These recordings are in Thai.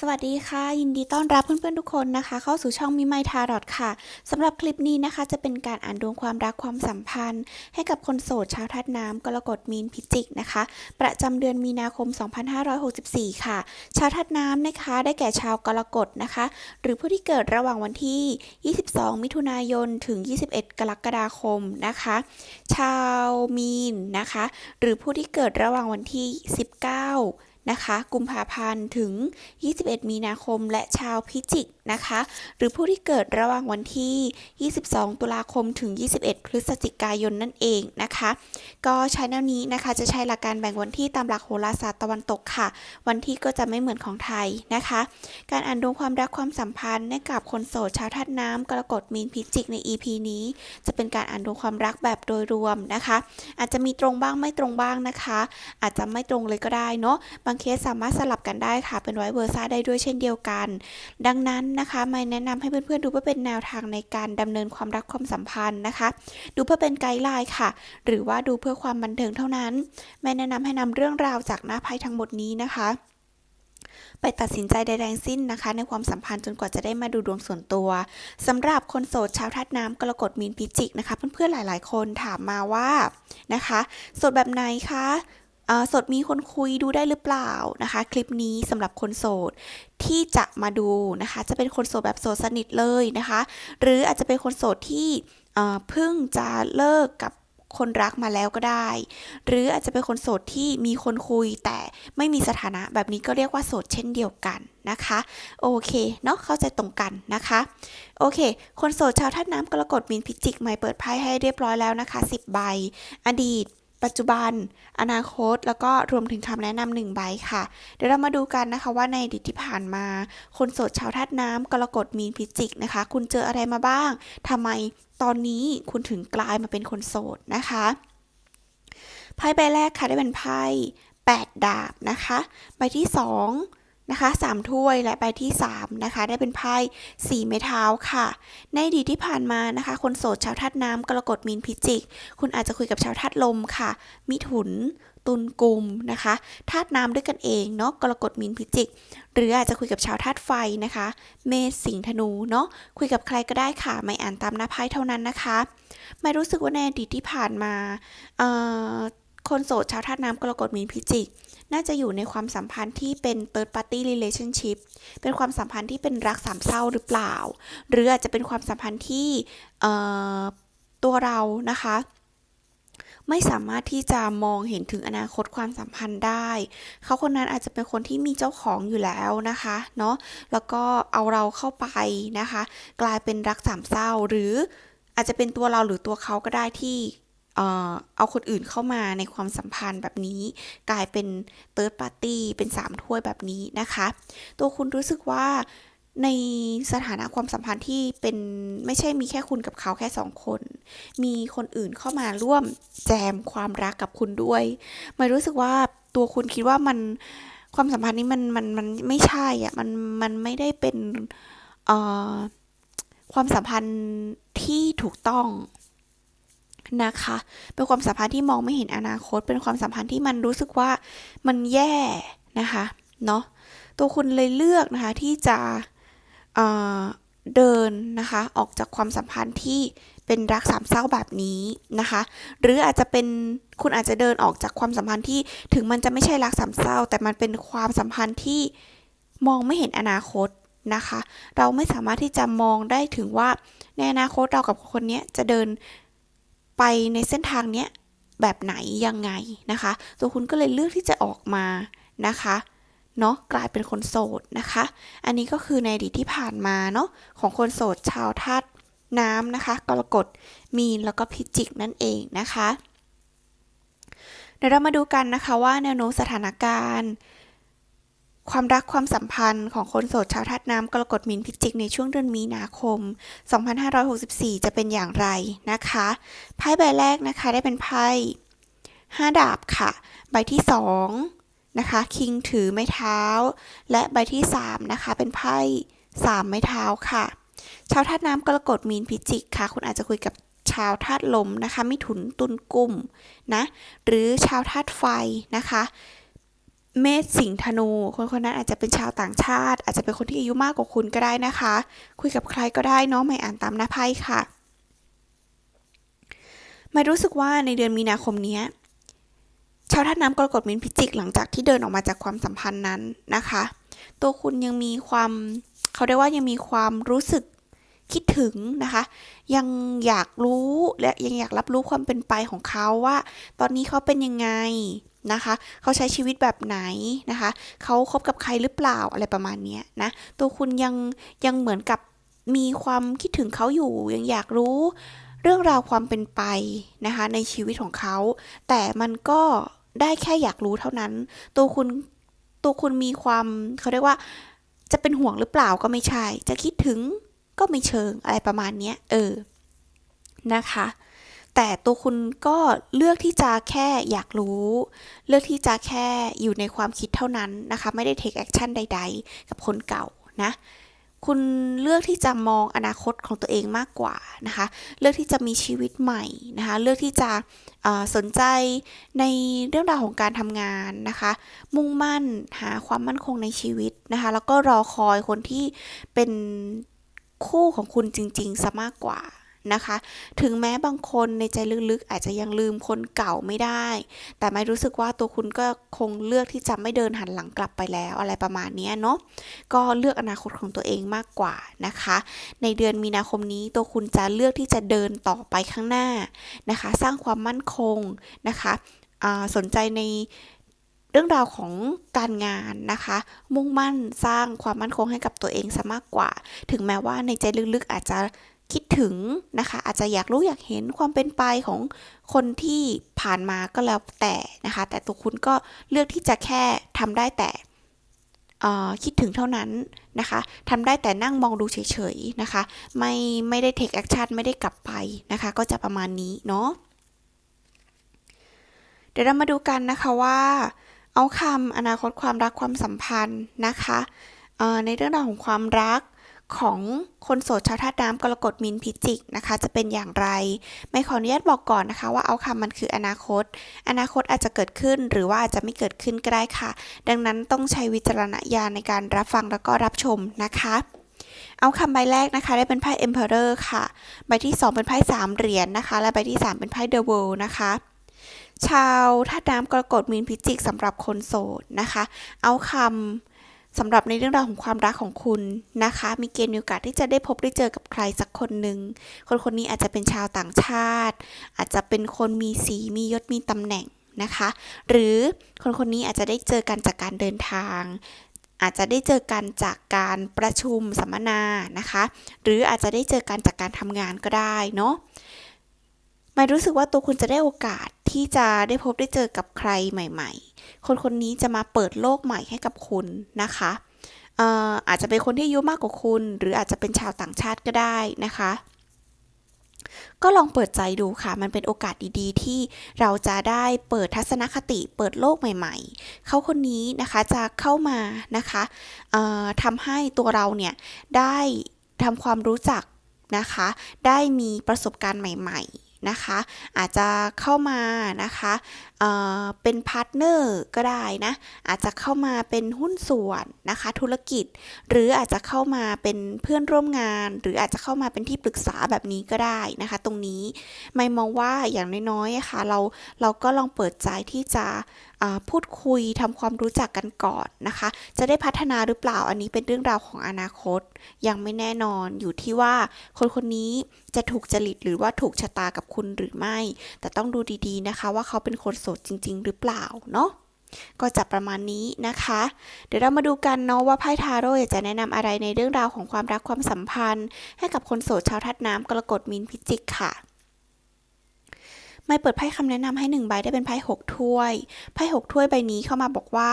สวัสดีค่ะ ยินดีต้อนรับเพื่อนๆทุกคนนะคะ เข้าสู่ช่องมิไมทารอดค่ะสำหรับคลิปนี้นะคะ จะเป็นการอ่านดวงความรักความสัมพันธ์ ให้กับคนโสดชาวธาตุน้ำกรกฎมีนพิจิกนะคะ ประจำเดือนมีนาคม 2564 ค่ะ ชาวธาตุน้ำนะคะ ได้แก่ชาวกรกฎนะคะ หรือผู้ที่เกิดระหว่างวันที่ 22 มิถุนายนถึง 21 กรกฎาคมนะคะ ชาวมีนนะคะ หรือผู้ที่เกิดระหว่างวันที่ 19 นะคะ กุมภาพันธ์ถึง 21 มีนาคมและชาวพิจิก นะคะ หรือผู้ที่เกิดระหว่างวันที่ 22 ตุลาคมถึง 21 พฤศจิกายนนั่นเองนะคะ ก็ใช้แนวนี้นะคะจะใช้หลักการแบ่งวันที่ตามหลักโหราศาสตร์ตะวันตกค่ะ วันที่ก็จะไม่เหมือนของไทยนะคะ การอ่านดวงความรักความสัมพันธ์ให้กับคนโสดชาวธาตุน้ำกรกฎมีนพิจิกใน EP นี้ จะเป็นการอ่านดวงความรักแบบโดยรวมนะคะ อาจจะมีตรงบ้างไม่ตรงบ้างนะคะ อาจจะไม่ตรงเลยก็ได้เนาะบางเคสสามารถสลับกันได้ค่ะเป็นไวเวอร์ซ่าได้ด้วยเช่นเดียวกัน ดังนั้นนะคะไม่แนะนำให้เพื่อนๆดูเพื่อเป็นแนวทางในการดำเนินความรักความสัมพันธ์นะคะ ดูเพื่อเป็นไกด์ไลน์ค่ะ หรือว่าดูเพื่อความบันเทิงเท่านั้น ไม่แนะนำให้นำเรื่องราวจากหน้าไพ่ทั้งหมดนี้นะคะ ไปตัดสินใจใดๆทั้งสิ้นนะคะ ในความสัมพันธ์จนกว่าจะได้มาดูดวงส่วนตัวสำหรับคนโสดชาวธาตุน้ำกรกฎมีนพิจิกนะคะ เพื่อนๆหลาย ๆ คนถามมาว่านะคะ โสดแบบไหนคะ สดมีคนคุยดูได้หรือเปล่านะคะ คลิปนี้สำหรับคนโสดที่จะมาดูนะคะ จะเป็นคนโสดแบบโสดสนิทเลยนะคะ หรืออาจจะเป็นคนโสดที่เพิ่งจะเลิกกับคนรักมาแล้วก็ได้ หรืออาจจะเป็นคนโสดที่มีคนคุยแต่ไม่มีสถานะแบบนี้ก็เรียกว่าโสดเช่นเดียวกันนะคะ โอเคเนาะเข้าใจตรงกันนะคะ โอเค คนโสดชาวธาน้ำกรกฎมีนพิจิกใหม่เปิดไพ่ให้เรียบร้อยแล้วนะคะ 10 ใบ อดีต ปัจจุบัน อนาคต แล้วก็รวมถึงคำแนะนำหนึ่งใบค่ะ เดี๋ยวเรามาดูกันนะคะว่าในอดีตที่ผ่านมา คนโสดชาวธาตุน้ำกรกฎมีนพิจิกนะคะ คุณเจออะไรมาบ้างทำไมตอนนี้คุณถึงกลายมาเป็นคนโสดนะคะไพ่ใบแรกค่ะได้เป็นไพ่8ดาบนะคะ ใบที่สอง นะคะสามถ้วยและใบที่สามนะคะ ได้เป็นไพ่สี่ไม้เท้าค่ะ ในอดีตที่ผ่านมานะคะ คนโสดชาวธาตุน้ำกรกฎมีนพิจิก คุณอาจจะคุยกับชาวธาตุลมค่ะ มิถุน ตุลกุมนะคะธาตุน้ำด้วยกันเองเนาะกรกฎมีนพิจิก หรืออาจจะคุยกับชาวธาตุไฟนะคะ เมษสิงธนูเนาะคุยกับใครก็ได้ค่ะ ไม่อ่านตามหน้าไพ่เท่านั้นนะคะ ไม่รู้สึกว่าในอดีตที่ผ่านมาเอ่อ คนโสดชาวธาตุน้ำกรกฎมีนพิจิก น่าจะอยู่ในความสัมพันธ์ที่เป็น third party relationship เป็นความสัมพันธ์ที่เป็นรักสามเศร้าหรือเปล่า หรืออาจจะเป็นความสัมพันธ์ที่เอ่อตัวเรานะคะไม่สามารถที่จะมองเห็นถึงอนาคตความสัมพันธ์ได้ เขาคนนั้นอาจจะเป็นคนที่มีเจ้าของอยู่แล้วนะคะ เนาะ แล้วก็เอาเราเข้าไปนะคะ กลายเป็นรักสามเศร้า หรืออาจจะเป็นตัวเราหรือตัวเขาก็ได้ที่ เอาคนอื่นเข้ามาในความสัมพันธ์แบบนี้ กลายเป็น third party เป็นสามถ้วยแบบนี้นะคะ ตัวคุณรู้สึกว่าในสถานะความสัมพันธ์ที่เป็นไม่ใช่มีแค่คุณกับเขาแค่สองคน มีคนอื่นเข้ามาร่วมแจมความรักกับคุณด้วยไม่รู้สึกว่าตัวคุณคิดว่ามันความสัมพันธ์นี้มันมันมันไม่ใช่อะมันมันไม่ได้เป็นความสัมพันธ์ที่ถูกต้อง นะคะ เป็นความสัมพันธ์ที่มองไม่เห็นอนาคต เป็นความสัมพันธ์ที่มันรู้สึกว่ามันแย่นะคะเนาะตัวคุณเลยเลือกนะคะที่จะเเดินนะคะออกจากความสัมพันธ์ที่เป็นรักสามเศร้าแบบนี้นะคะ หรืออาจจะเป็นคุณอาจจะเดินออกจากความสัมพันธ์ที่ถึงมันจะไม่ใช่รักสามเศร้า แต่มันเป็นความสัมพันธ์ที่มองไม่เห็นอนาคตนะคะ เราไม่สามารถที่จะมองได้ถึงว่าในอนาคตเรากับคนนี้จะเดิน ไปในเส้นทางเนี้ยแบบไหนยังไงนะคะ ตัวคุณก็เลยเลือกที่จะออกมานะคะเนาะกลายเป็นคนโสดนะคะ อันนี้ก็คือในอดีตที่ผ่านมาเนาะของคนโสดชาวธาตุน้ำนะคะ กรกฎมีนแล้วก็พิจิกนั่นเองนะคะ เดี๋ยวเรามาดูกันนะคะว่าแนวโน้มสถานการณ์ ความรักความสัมพันธ์ของคนโสดชาวธาตุน้ำกรกฎมีนพิจิกในช่วงเดือนมีนาคม 2564 จะเป็นอย่างไรนะคะไพ่ใบแรกนะคะได้เป็นไพ่5ดาบค่ะ ใบที่ 2 นะคะ คิงถือไม้เท้า และใบที่ 3 นะคะ เป็นไพ่3ไม้เท้าค่ะ ชาวธาตุน้ำกรกฎมีนพิจิกค่ะ คุณอาจจะคุยกับชาวธาตุลมนะคะมิถุนตุลกุมนะหรือชาวธาตุไฟนะคะ เมษสิงห์ธนู คนคนนั้นอาจจะเป็นชาวต่างชาติ อาจจะเป็นคนที่อายุมากกว่าคุณก็ได้นะคะ คุยกับใครก็ได้เนาะไม่อ่านตามหน้าไพ่ค่ะม่รู้สึกว่าในเดือนมีนาคมนี้ชาวธาน้ำกรกฎมินพิจิกหลังจากที่เดินออกมาจากความสัมพันธ์นั้นนะคะ ตัวคุณยังมีความเขาเรียกว่ายังมีความรู้สึก คิดถึงนะคะ ยังอยากรู้และยังอยากรับรู้ความเป็นไปของเขาว่า ตอนนี้เขาเป็นยังไงนะคะเขาใช้ชีวิตแบบไหนนะคะเขาคบกับใครหรือเปล่าอะไรประมาณนี้นะตัวคุณยังยังเหมือนกับมีความคิดถึงเขาอยู่ ยังอยากรู้เรื่องราวความเป็นไปนะคะในชีวิตของเขา แต่มันก็ได้แค่อยากรู้เท่านั้น ตัวคุณตัวคุณมีความเขาเรียกว่าจะเป็นห่วงหรือเปล่าก็ไม่ใช่ จะคิดถึง ก็ไม่เชิงอะไรประมาณเนี้ยเออนะคะ แต่ตัวคุณก็เลือกที่จะแค่อยากรู้ เลือกที่จะแค่อยู่ในความคิดเท่านั้นนะคะ ไม่ได้ take action ใด ๆ กับคนเก่านะคุณเลือกที่จะมองอนาคตของตัวเองมากกว่านะคะ เลือกที่จะมีชีวิตใหม่นะคะ เลือกที่จะสนใจในเรื่องราวของการทำงานนะคะ มุ่งมั่นหาความมั่นคงในชีวิตนะคะ แล้วก็รอคอยคนที่เป็น คู่ของคุณจริงๆซะมากกว่านะคะ ถึงแม้บางคนในใจลึกๆ อาจจะยังลืมคนเก่าไม่ได้ แต่ไม่รู้สึกว่าตัวคุณก็คงเลือกที่จะไม่เดินหันหลังกลับไปแล้วอะไรประมาณนี้เนาะ ก็เลือกอนาคตของตัวเองมากกว่านะคะ ในเดือนมีนาคมนี้ตัวคุณจะเลือกที่จะเดินต่อไปข้างหน้านะคะ สร้างความมั่นคงนะคะ สนใจใน เรื่องราวของการงานนะคะ มุ่งมั่นสร้างความมั่นคงให้กับตัวเองซะมากกว่า ถึงแม้ว่าในใจลึกๆอาจจะคิดถึงนะคะ อาจจะอยากรู้อยากเห็นความเป็นไปของคนที่ผ่านมาก็แล้วแต่นะคะ แต่ตัวคุณก็เลือกที่จะแค่ทำได้แต่คิดถึงเท่านั้นนะคะทำได้แต่นั่งมองดูเฉยๆนะคะ ไม่ไม่ได้ take action ไม่ได้กลับไปนะคะ ก็จะประมาณนี้เนาะเดี๋ยวเรามาดูกันนะคะว่า เอาคำอนาคตความรักความสัมพันธ์นะคะในเรื่องราวของความรักของคนโสดชาวธาตุน้ำกรกฎมินพิจิกนะคะ จะเป็นอย่างไร ไม่ขออนุญาตบอกก่อนนะคะ ว่าเอาคำมันคืออนาคต อนาคตอาจจะเกิดขึ้นหรือว่าอาจจะไม่เกิดขึ้นก็ได้ค่ะ ดังนั้นต้องใช้วิจารณญาณในการรับฟังแล้วก็รับชมนะคะเอาคำใบแรกนะคะ ได้เป็นไพ่ Emperor ค่ะ ใบที่ 2 เป็นไพ่3เหรียญนนะคะ และใบที่ 3 เป็นไพ่ The World นะคะ ชาวธาตุน้ำกรกฎมีนพิจิกสำหรับคนโสดนะคะ เอาคำสำหรับในเรื่องราวของความรักของคุณนะคะ มีเกณฑ์มีโอกาสที่จะได้พบได้เจอกับใครสักคนหนึ่งคนคนนี้อาจจะเป็นชาวต่างชาติ อาจจะเป็นคนมีสีมียศมีตำแหน่งนะคะ หรือคนคนนี้อาจจะได้เจอกันจากการเดินทาง อาจจะได้เจอกันจากการประชุมสัมมนานะคะ หรืออาจจะได้เจอกันจากการทำงานก็ได้เนาะไม่รู้สึกว่าตัวคุณจะได้โอกาส ที่จะได้พบได้เจอกับใครใหม่ ๆ คนคนนี้จะมาเปิดโลกใหม่ให้กับคุณนะคะอาจจะเป็นคนที่อายุมากกว่าคุณ หรืออาจจะเป็นชาวต่างชาติก็ได้นะคะ ก็ลองเปิดใจดูค่ะ มันเป็นโอกาสดีๆ ที่เราจะได้เปิดทัศนคติ เปิดโลกใหม่ ๆ เขาคนนี้นะคะจะเข้ามานะคะทำให้ตัวเราเนี่ยได้ทำความรู้จักนะคะ ได้มีประสบการณ์ใหม่ ๆ นะคะ อาจจะเข้ามานะคะเเป็นพาร์ทเนอร์ก็ได้นะ อาจจะเข้ามาเป็นหุ้นส่วนนะคะ ธุรกิจ หรืออาจจะเข้ามาเป็นเพื่อนร่วมงาน หรืออาจจะเข้ามาเป็นที่ปรึกษาแบบนี้ก็ได้นะคะ ตรงนี้ไม่มองว่าอย่างน้อยๆค่ะเราเราก็ลองเปิดใจที่จะพูดคุยทำความรู้จักกันก่อนนะคะ จะได้พัฒนาหรือเปล่าอันนี้เป็นเรื่องราวของอนาคต ยังไม่แน่นอนอยู่ที่ว่าคนคนนี้จะถูกจริตหรือว่าถูกชะตากับคุณหรือไม่ แต่ต้องดูดีๆนะคะ ว่าเขาเป็นคนสดจริง ๆ หรือเปล่าเนาะก็จะประมาณนี้นะคะ เดี๋ยวเรามาดูกันเนาะว่าไพ่ทาโร่จะแนะนำอะไรในเรื่องราวของความรักความสัมพันธ์ ให้กับคนโสดชาวทัดน้ำกรกฎมินพิจิกค่ะ ไม่เปิดไพ่คำแนะนำให้หนึ่งใบได้เป็นไพ่หกถ้วย ไพ่หกถ้วยใบนี้เข้ามาบอกว่า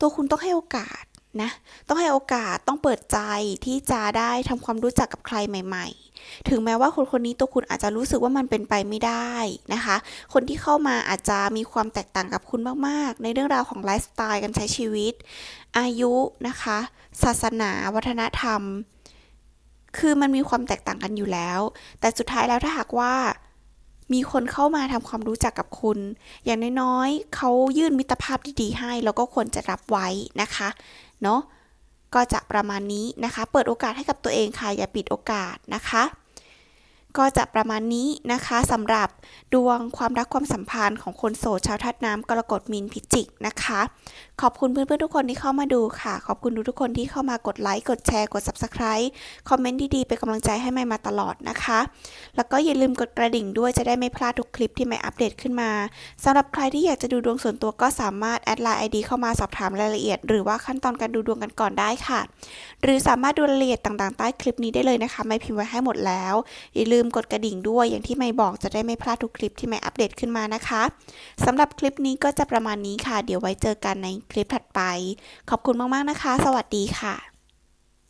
ตัวคุณต้องให้โอกาส นะต้องให้โอกาสต้องเปิดใจที่จะได้ทำความรู้จักกับใครใหม่ ๆ ถึงแม้ว่าคนคนนี้ตัวคุณอาจจะรู้สึกว่ามันเป็นไปไม่ได้นะคะ คนที่เข้ามาอาจจะมีความแตกต่างกับคุณมากๆ ในเรื่องราวของไลฟ์สไตล์การใช้ชีวิต อายุนะคะ ศาสนา วัฒนธรรม คือมันมีความแตกต่างกันอยู่แล้ว แต่สุดท้ายแล้วถ้าหากว่า มีคนเข้ามาทำความรู้จักกับคุณ อย่างน้อยๆเขายื่นมิตรภาพที่ดีให้ แล้วก็ควรจะรับไว้นะคะเนาะก็จะประมาณนี้นะคะ เปิดโอกาสให้กับตัวเองค่ะอย่าปิดโอกาสนะคะ ก็จะประมาณนี้นะคะสำหรับดวงความรักความสัมพันธ์ของคนโสดชาวธาตุน้ำกรกฎมีนพิจิกนะคะ ขอบคุณเพื่อนๆทุกคนที่เข้ามาดูค่ะ ขอบคุณทุกคนที่เข้ามากดไลค์กดแชร์กด Subscribe คอมเมนต์ดีๆเป็นกำลังใจให้ใหม่มาตลอดนะคะ แล้วก็อย่าลืมกดกระดิ่งด้วยจะได้ไม่พลาดทุกคลิปที่ใหม่อัปเดตขึ้นมาสำหรับใครที่อยากจะดูดวงส่วนตัวก็สามารถแอดไลน์ ID เข้ามาสอบถามรายละเอียด หรือว่าขั้นตอนการดูดวงกันก่อนได้ค่ะ หรือสามารถดูรายละเอียดต่างๆใต้คลิปนี้ได้เลยนะคะ ไม่พิมพ์ไว้ให้หมดแล้วอย่าลืลืมกดกระดิ่งด้วย อย่างที่ไม่บอกจะได้ไม่พลาดทุกคลิปที่ไม่อัปเดตขึ้นมานะคะสำหรับคลิปนี้ก็จะประมาณนี้ค่ะ เดี๋ยวไว้เจอกันในคลิปถัดไป ขอบคุณมากๆนะคะ สวัสดีค่ะ